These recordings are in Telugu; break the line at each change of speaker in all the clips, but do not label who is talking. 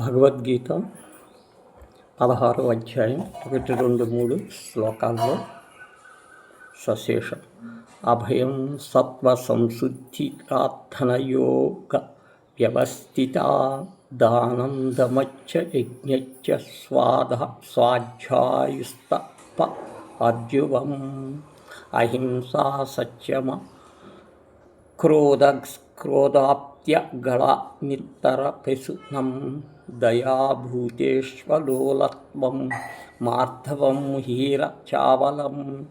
భగవద్గీత పదహారో అధ్యాయం ఒకటి రెండు మూడు శ్లోకాల్లో సశేషం. అభయం సత్వ సంశుద్ధి ప్రార్థనయోగ వ్యవస్థిత దానందమచ్చ యజ్ఞ స్వాద స్వాధ్యాయుస్తప అద్యువం. అహింసా సత్యమ క్రోధ क्रोधाप्यगणितरपिसुनं दयाभूतेष्वलोलत्वं मार्धवं हीरचावलं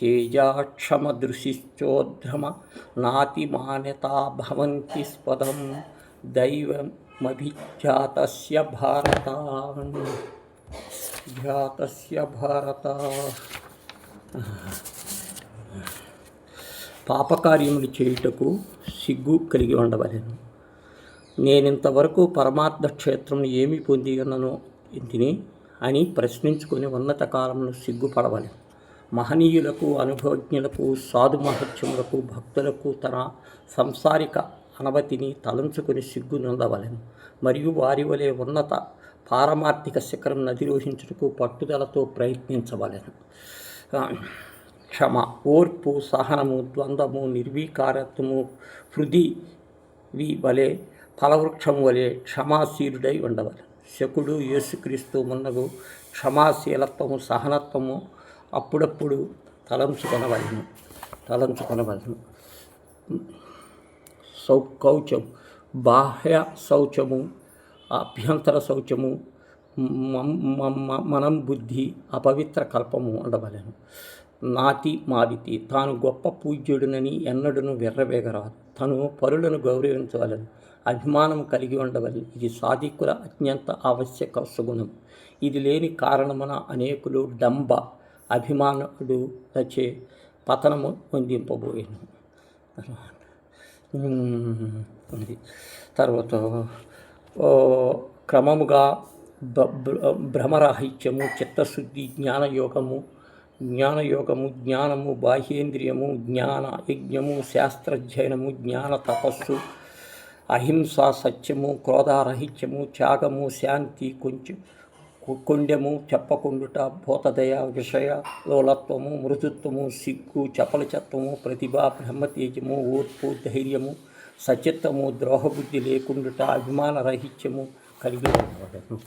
तेजाक्षमदृशिश्चोद्रमनातिमान्यता भवन्ति स्पदं दैवमभिज्ञातस्य भारतान्। ज्ञातस्य भारता। పాపకార్యములు చేయుటకు సిగ్గు కలిగి ఉండవలెను. నేనింతవరకు పరమార్థ క్షేత్రం ఏమి పొంది ఇంటిని అని ప్రశ్నించుకొని ఉన్నత కాలంలో సిగ్గుపడవలెను. మహనీయులకు అనుభవజ్ఞులకు సాధు మహత్యములకు భక్తులకు తన సంసారిక అనవతిని తలంచుకుని సిగ్గు నొందవలను. మరియు వారి వలె ఉన్నత పారమార్థిక శిఖరం నదిరోహించుటకు పట్టుదలతో ప్రయత్నించవలెను. క్షమ ఓర్పు సహనము ద్వంద్వము నిర్వీకారత్వము హృది వి వలె ఫలవృక్షము వలె క్షమాశీలుడై ఉండవలెను శకుడు యేసుక్రీస్తు మున్నగు క్షమాశీలత్వము సహనత్వము అప్పుడప్పుడు తలంచుకొనవలను. తలంచుకొనవలను. సౌ కౌచం బాహ్య శౌచము అభ్యంతర శౌచము మనం బుద్ధి అపవిత్ర కల్పము ఉండవలను. నాతి మాదితి. తాను గొప్ప పూజ్యుడినని ఎన్నడును విర్రవేగరాదు. తను పరులను గౌరవించవలను. అభిమానం కలిగి ఉండవలను. ఇది సాధికుల అత్యంత ఆవశ్యక సుగుణం. ఇది లేని కారణమున అనేకులు డంబ అభిమానుడు వచ్చే పతనము పొందింపబోయాను. తర్వాత క్రమముగా భ్రమరాహిత్యము చిత్తశుద్ధి జ్ఞానయోగము జ్ఞానయోగము జ్ఞానము బాహ్యేంద్రియము జ్ఞాన యజ్ఞము శాస్త్రాధ్యయనము జ్ఞాన తపస్సు అహింస సత్యము క్రోధారహిత్యము త్యాగము శాంతి కొంచెం కొండెము చెప్పకుండుట భూతదయ విషయ లోలత్వము మృదుత్వము సిగ్గు చపలచత్వము ప్రతిభ బ్రహ్మతేజము ఓర్పు ధైర్యము సచిత్తము ద్రోహబుద్ధి లేకుండుట అభిమాన రహిత్యము కలిగి ఉండవలను